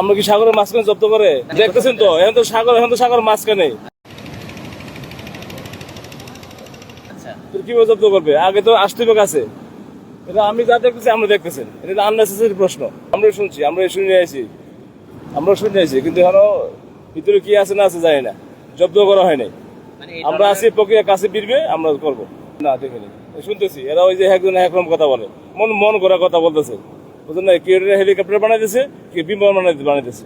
আমরা কি সাগরের মাঝখানে জব্দ করে? দেখতেছেন তো এখন তো সাগর এখন তো সাগর মাঝখানে। আচ্ছা। কীভাবে জব্দ করবে? আগে তো আসতে হবে কাছে। এটা আমি যা দেখতেছি আমরা দেখতেছেন। এটা আননেসেসারি প্রশ্ন। আমরা শুনছি আমরা শুনে আছি আমরা শুনে আছি কিন্তু এখনও ভিতরে কি আছে না আছে জানি না। জব্দ করা হয় নাই। মানে আমরা আছি প্রক্রিয়া কাছে বিরবে আমরা করব। না দেখিনি শুনতেছি এরা ওই যে একজন একরকম কথা বলে। মন মন করা কথা বলতেছে। বুঝলেন না কি হেলিকপ্টার বানাইতেছে কি বিমান বানাইতে বানাইতেছে।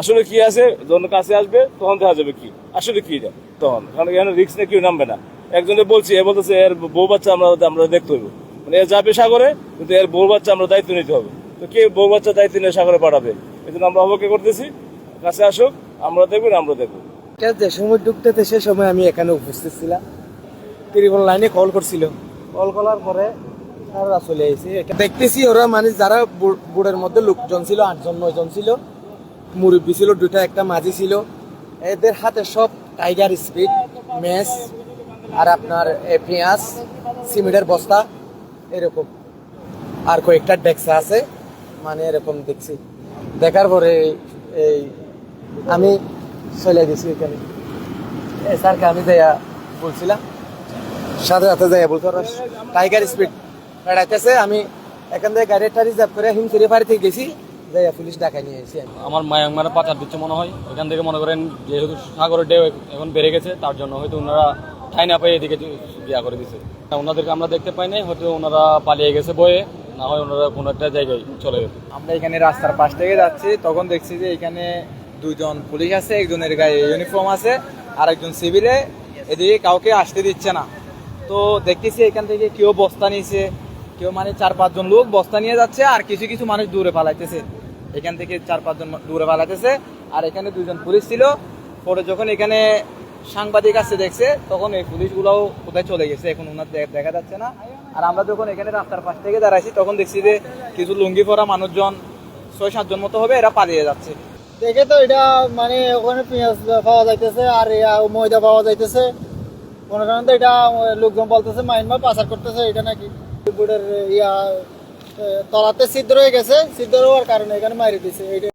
আসলে কি আছে? যখন কাছে আসবে তখন দেখা যাবে কি? আসলে কি এটা? তখন। কারণ এখানে রিক্স নিয়ে কেউ নামবে না। একজনে বলছি এ বলতেছে এর বউ বাচ্চা আমরা আমরা দেখতে হইব। মানে এ যাবে সাগরে কিন্তু এর বউ বাচ্চা আমরা দায়িত্ব নিতে হবে। তো কে বউ বাচ্চা দায়িত্ব নিয়ে সাগরে পাঠাবে? এই জন্য আমরা অবকে করতেছি। কাছে আসুক আমরা দেখব আমরা দেখব। এটা যে সময় ঢুকতেতে সে সময় আমি এখানে উপস্থিত ছিলাম। ত্রিপল লাইনে কল করছিল। কল করার পরে তারা চলে এসেছে দেখতেছি ওরা মানে যারা বো- বোর্ডের মধ্যে লোকজন ছিল, আটজন, নয়জন ছিল, মুরব্বী ছিল দুটা একটা মাঝি ছিল। এদের হাতে সব টাইগার স্পিড ম্যাচ আর আপনার পেঁয়াজ, সিমেন্টের বস্তা, এরকম। আর কয়েকটা ডেক্সা আছে মানে এরকম দেখছি। দেখার পরে এই আমি চলে গেছি এখানে। স্যারকে আমি যাইয়া বলছিলাম। সাথে সাথে যাইয়া বলতে টাইগার স্পিড বেড়াইতেছে আমি এখান থেকে গাড়িটা রিজার্ভ করে হিমসিরি বাড়ি থেকে গেছি যাইয়া পুলিশ ডাকাই নিয়ে এসেছি আমার মায়াংমারে পাচার দিচ্ছে মনে হয়। এখান থেকে মনে করেন যেহেতু সাগরের ঢেউ এখন বেড়ে গেছে তার জন্য হয়তো ওনারা ঠাই না পেয়ে এদিকে ইয়া করে দিছে। ওনাদেরকে আমরা দেখতে পাই নাই হয়তো ওনারা পালিয়ে গেছে বয়ে না হয় ওনারা কোনো একটা জায়গায় চলে গেছে। আমরা এখানে রাস্তার পাশ থেকে যাচ্ছি তখন দেখছি যে এখানে দুজন পুলিশ আছে একজনের গায়ে ইউনিফর্ম আছে আর একজন সিভিলে এদিকে কাউকে আসতে দিচ্ছে না। তো দেখতেছি এখান থেকে কেউ বস্তা নিয়েছে কেউ মানে চার, পাঁচজন লোক বস্তা নিয়ে যাচ্ছে আর কিছু কিছু মানুষ দূরে পালাইতেছে। এখান থেকে চার, পাঁচজন দূরে পালাইতেছে। আর এখানে দুজন পুলিশ ছিল। পরে যখন এখানে সাংবাদিক আসছে, দেখছে, তখন এই পুলিশগুলোও কোথায় চলে গেছে এখন ওনার দেখা যাচ্ছে না। আর আমরা যখন এখানে রাস্তার পাশ থেকে দাঁড়াইছি, তখন দেখছি যে কিছু লুঙ্গি পরা মানুষজন ছয়, সাতজন মতো হবে, এরা পালিয়ে যাচ্ছে। দেখে তো এটা মানে ওখানে পেঁয়াজ পাওয়া যাইতেছে আর ময়দা পাওয়া যাইতেছে। মনে করেন তো এটা লোকজন বলতেছে মাইনমার পাচার করতেছে। এটা নাকি বোর্ডের, ইয়া তলাতে ছিদ্র হয়ে গেছে। ছিদ্র হওয়ার কারণে এখানে মারি দিছে। এটা